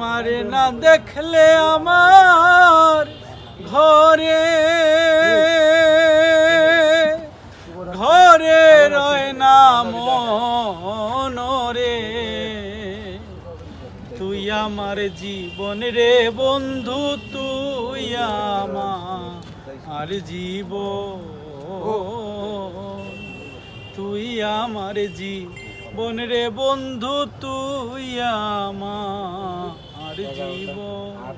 মারে না দেখলে আমার ঘরে। ঘরে রয় না মনরে তুই আমার জীবন রে বন্ধু, তুই আমার জীব। তুই আমার জীবন রে বন্ধু, তুই আমার জীবন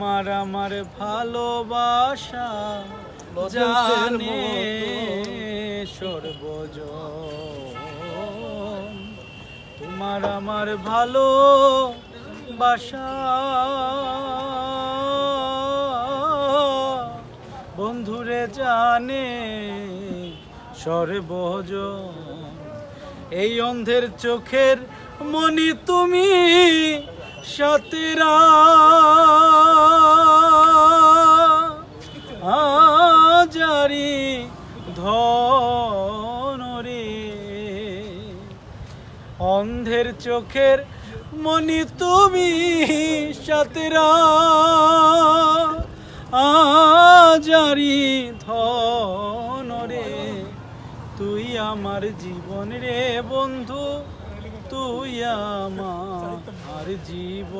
তোমার আমার ভালোবাসা জানে সর্বজন। তোমার আমার ভালো বাসা বন্ধুরে জানে সর্বজ এই অন্ধের চোখের মনি তুমি সতেরা। আজারি ধনরে অন্ধের চোখের মনি তুমি সতেরা, আজারি ধনরে তুই আমার জীবন রে বন্ধু, তুই আমার জীব।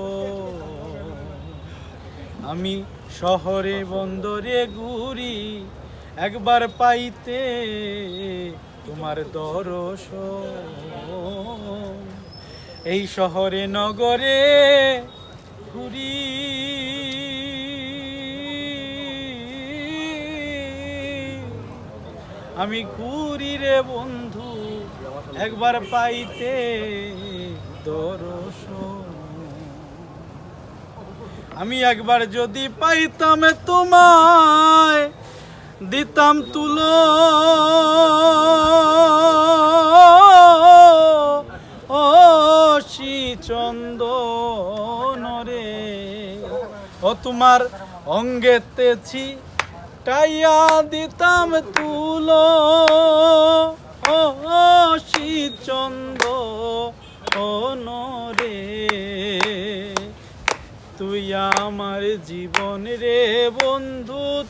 আমি শহরে বন্দরে ঘুরি একবার পাইতে তোমার দরস এই শহরে, নগরে ঘুরি। আমি ঘুরি রে বন্ধু, একবার পাইতে দরস আমি একবার যদি পাইতাম তোমায় দিতাম তুলো। ও চন্দন রে। ও তোমার অঙ্গেতেছি টাইয়া দিতাম তুলো। ও চন্দ রে। তুই আমার জীবন রে বন্ধু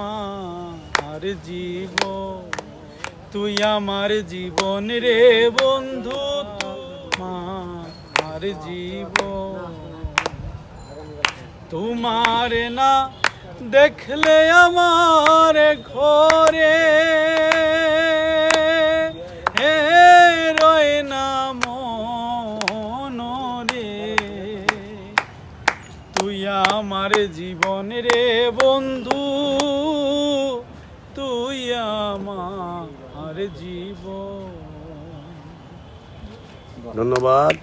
আমার জীবন, তুই আমার জীবন রে বন্ধু আমার জীবন। তোমার না দেখলে আমার ঘরে হে তুই আমার জীবন রে বন্ধু আমার জীব ধন্যবাদ।